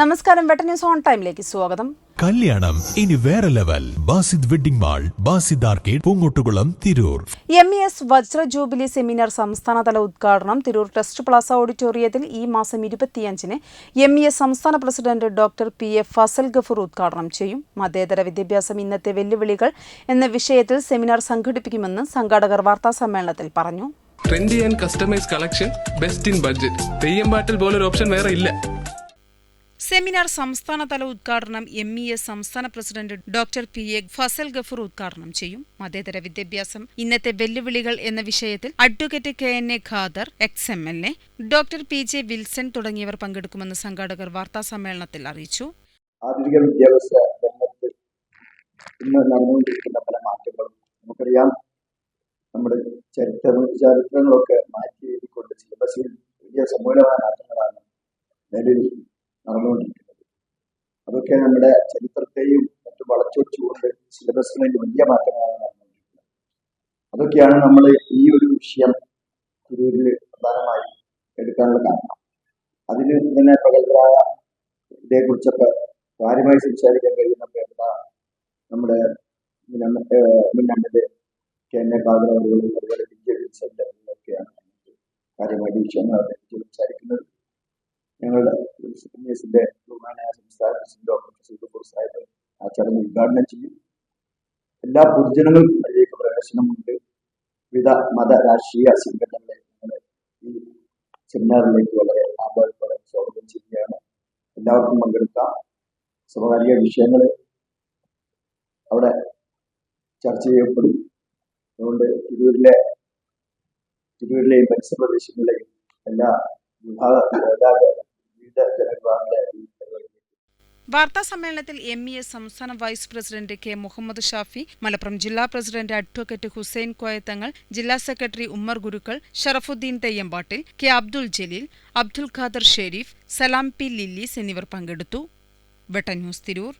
നമസ്കാരം വെട്ട news on ടൈമിലേക്ക് സ്വാഗതം. കല്യാണം ഇനി വേറെ level. Basid wedding mall Basid arcade Poongottukulam Tirur. M E S വജ്ര jubilee seminar സംസ്ഥാനതല ഉദ്ഘാടനം തിരൂർ ടെസ്റ്റ് പ്ലാസ ഓഡിറ്റോറിയത്തിൽ ഈ മാസം ഇരുപത്തിയഞ്ചിന് എം ഇ എസ് സംസ്ഥാന president doctor P A Fazal Gafoor ഉദ്ഘാടനം ചെയ്യും. മതേതര വിദ്യാഭ്യാസം ഇന്നത്തെ വെല്ലുവിളികൾ എന്ന വിഷയത്തിൽ സെമിനാർ സംഘടിപ്പിക്കുമെന്ന് സംഘാടകർ വാർത്താ സമ്മേളനത്തിൽ പറഞ്ഞു. Trendy and customise collection best in budget Theyyam പാട്ടിൽ പോലൊരു ഓപ്ഷൻ വേറെ ഇല്ല. സെമിനാർ സംസ്ഥാനതല ഉദ്ഘാടനം എം ഇ എസ് സംസ്ഥാന president doctor P A Fazal Gafoor ഉദ്ഘാടനം ചെയ്യും. മതേതര വിദ്യാഭ്യാസം ഇന്നത്തെ വെല്ലുവിളികൾ എന്ന വിഷയത്തിൽ advocate K N A Khader ex M L A doctor P J Wilson തുടങ്ങിയവർ പങ്കെടുക്കുമെന്ന് സംഘാടകർ വാർത്താ സമ്മേളനത്തിൽ അറിയിച്ചു. ആധുനിക വിദ്യാഭ്യാസ രംഗത്ത് ഇന്ന് നടന്നുകൊണ്ടിരിക്കുന്ന പല മാറ്റങ്ങളും നമുക്കറിയാം. നമ്മുടെ ചരിത്ര ചരിത്രങ്ങളൊക്കെ മാറ്റി എഴുതിക്കൊണ്ട് സിലബസിൽ വലിയ സമൂലമായ മാറ്റങ്ങളാണ് നിലവിൽ നടന്നുകൊണ്ടിരിക്കുന്നത്. അതൊക്കെ നമ്മുടെ ചരിത്രത്തെയും മറ്റും വളച്ചൊടിച്ചുകൊണ്ട് സിലബസിലേക്ക് വലിയ മാറ്റങ്ങളാണ് നടന്നുകൊണ്ടിരിക്കുന്നത്. അതൊക്കെയാണ് നമ്മൾ ഈ ഒരു വിഷയം തിരൂരിൽ പ്രധാനമായി എടുക്കാനുള്ള കാരണം. അതിന് തന്നെ പ്രഗത്ഭരായ ഇതേക്കുറിച്ചൊക്കെ കാര്യമായി സംസാരിക്കാൻ കഴിയുന്ന പേരുന്ന നമ്മുടെ മുന്നമ്മന്റെ കെ എൻ എ കാതറുകളും അതുപോലെ ബി ജെ കാര്യമായിട്ട് വിഷയങ്ങൾ സംസാരിക്കുന്നത്. ഞങ്ങളുടെ എസിന്റെ ബഹുമാനായ ഉദ്ഘാടനം ചെയ്യും. എല്ലാ പൊതുജനങ്ങൾക്കും അതിലേക്ക് പ്രവേശനമുണ്ട്. വിവിധ മത രാഷ്ട്രീയ സംഘടനകളെ ഈ സെമിനാറിലേക്ക് വളരെ ആദരത്തോടെ സ്വാഗതം ചെയ്യുകയാണ്. എല്ലാവർക്കും പങ്കെടുക്കാം. സമകാലിക വിഷയങ്ങൾ അവിടെ ചർച്ച ചെയ്യപ്പെടും. അതുകൊണ്ട് തിരൂരിലെ തിരൂരിലെയും പരിസര പ്രദേശങ്ങളിലെയും എല്ലാ വിഭാഗ എല്ലാ വിവിധ ജനവിഭാഗങ്ങളെ ഈ പരിപാടിയിലേക്ക് വാർത്താ സമ്മേളനത്തിൽ എം ഇ എസ് സംസ്ഥാന vice president K Muhammad Shafi Malappuram ജില്ലാ പ്രസിഡന്റ് അഡ്വക്കേറ്റ് ഹുസൈൻ കോയത്തങ്ങൾ ജില്ലാ secretary Ummer Gurukkal Sharafuddin Theyyampattil K Abdul Jaleel Abdul Khader Sherif Salam P Lillies എന്നിവർ പങ്കെടുത്തു. വെട്ട ന്യൂസ് തിരൂർ.